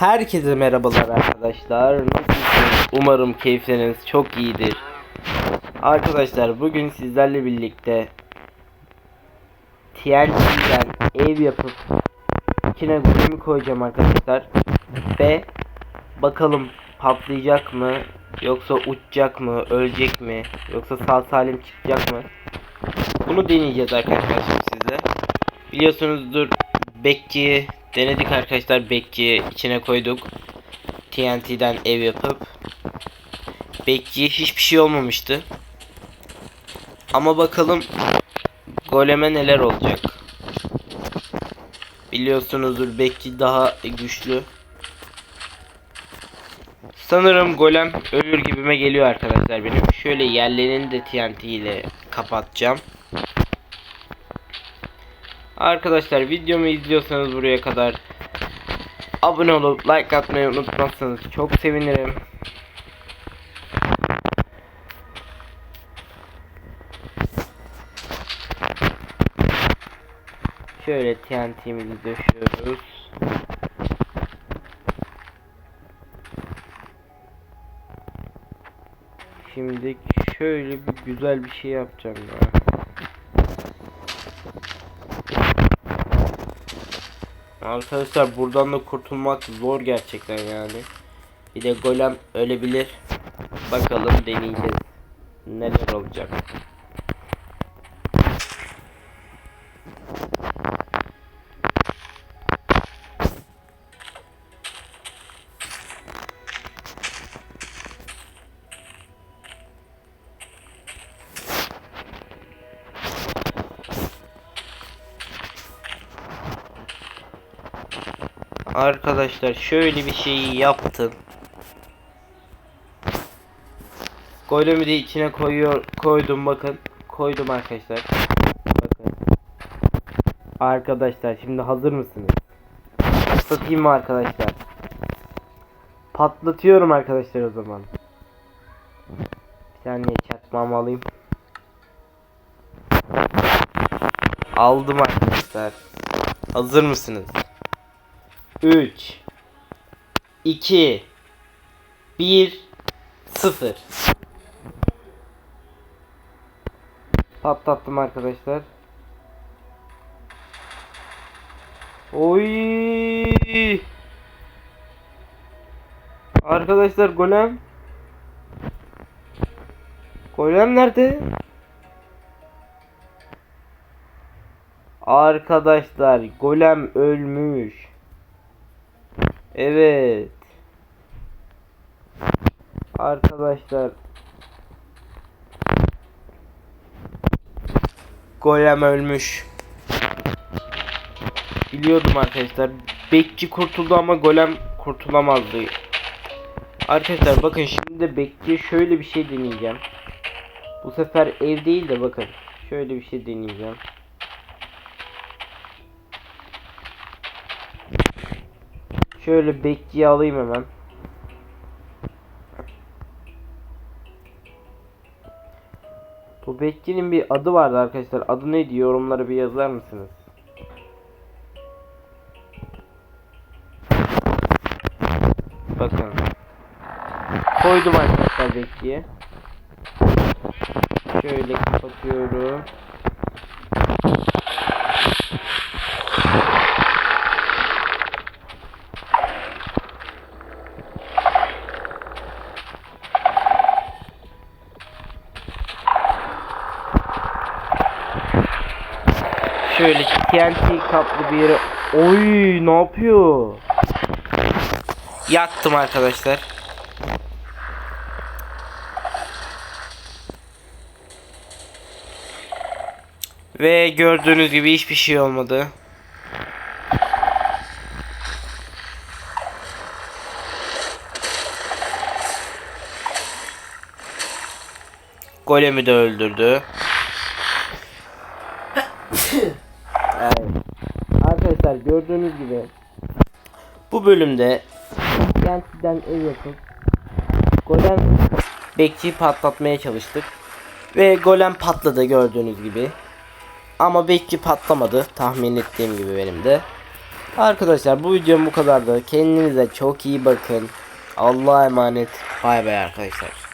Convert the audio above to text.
Herkese merhabalar arkadaşlar. Nasılsınız? Umarım keyifleriniz çok iyidir. Arkadaşlar bugün sizlerle birlikte TNT'den ev yapıp içine gumi koyacağım arkadaşlar. Ve bakalım patlayacak mı? Yoksa uçacak mı? Ölecek mi? Yoksa sağ salim çıkacak mı? Bunu deneyeceğiz arkadaşlar sizle. Biliyorsunuzdur bekçiyi denedik arkadaşlar bekçiyi içine koyduk. TNT'den ev yapıp bekçiye hiçbir şey olmamıştı. Ama bakalım goleme neler olacak. Biliyorsunuzdur bekçi daha güçlü. Sanırım golem ölür gibime geliyor arkadaşlar benim. Şöyle yerlerini de TNT ile kapatacağım. Arkadaşlar videomu izliyorsanız buraya kadar abone olup like atmayı unutmazsanız çok sevinirim. Şöyle TNT'mizi döşüyoruz. Şimdi şöyle bir güzel bir şey yapacağım ya. Arkadaşlar buradan da kurtulmak zor gerçekten yani. Bir de golem ölebilir. Bakalım deneyeceğiz. Neler olacak. Arkadaşlar şöyle bir şeyi yaptım. Golemi de içine koyuyor koydum bakın. Koydum arkadaşlar. Bakın. Arkadaşlar şimdi hazır mısınız? Patlatayım mı arkadaşlar? Patlatıyorum arkadaşlar o zaman. Bir saniye çakmamı alayım. Aldım arkadaşlar. Hazır mısınız? 3 2 1 0 Patlattım arkadaşlar. Oy! Arkadaşlar golem Golem nerede? Arkadaşlar golem ölmüş. Evet. Arkadaşlar. Golem ölmüş. Biliyordum arkadaşlar. Bekçi kurtuldu ama golem kurtulamazdı. Arkadaşlar bakın şimdi de bekçi şöyle bir şey deneyeceğim. Bu sefer ev değil de bakın. Şöyle bir şey deneyeceğim. Şöyle bekçiyi alayım hemen. Bu bekçinin bir adı vardı arkadaşlar. Adı neydi? Yorumlara bir yazar mısınız? Bakın. Koydum arkadaşlar bekçiye. Şöyle kapatıyorum. Şöyle TNT kaplı bir yere Oy ne yapıyor? Yaktım arkadaşlar. Ve gördüğünüz gibi hiçbir şey olmadı. Golemi de öldürdü. Evet. Arkadaşlar gördüğünüz gibi bu bölümde Kent'den ev yapıp golem bekçiyi patlatmaya çalıştık. Ve golem patladı gördüğünüz gibi. Ama bekçi patlamadı tahmin ettiğim gibi benim de. Arkadaşlar bu videom bu kadardı. Kendinize çok iyi bakın. Allah'a emanet. Bay bay arkadaşlar.